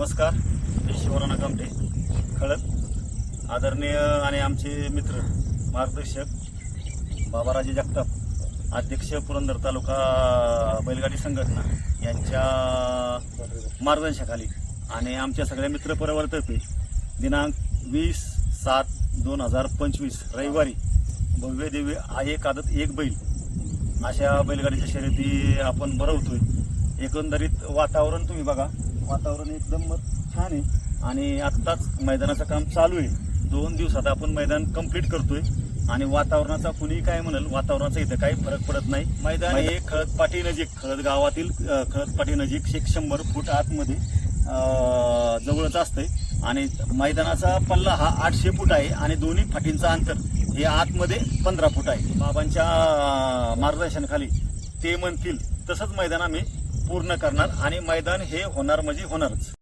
नमस्कार. मी शिवराणा कामटे खळद. आदरणीय आणि आमचे मित्र मार्गदर्शक बाबाराजे जगताप अध्यक्ष पुरंदर तालुका बैलगाडी संघटना यांच्या मार्गदर्शनाखाली आणि आमच्या सगळ्या मित्रपरिवारातर्फे दिनांक वीस सात दोन हजार पंचवीस रविवारी भव्य देवी एक आदत एक बैल. अशा बैलगाडीच्या शर्यती आपण भरवतोय. एकंदरीत वातावरण तुम्ही बघा. वातावरण एकदम छान आहे. आणि आत्ताच मैदानाचं काम चालू आहे. दोन दिवसात आपण मैदान कंप्लीट करतोय. आणि वातावरणाचा कुणी काय म्हणाल वातावरणाचा इथं काही फरक पडत नाही. मैदान हे खळद पाटी नजीक खळद गावातील अं, खळद पाटी नजीक एक शंभर फूट आतमध्ये जवळच असतंय. आणि मैदानाचा पल्ला हा आठशे फूट आहे आणि दोन्ही फाटींचं अंतर हे आतमध्ये पंधरा फूट आहे. बाबांच्या मार्गदर्शनाखाली ते म्हणतील तसंच मैदान आम्ही पूर्ण करणार आणि मैदान हे होणार म्हणजे होणारच.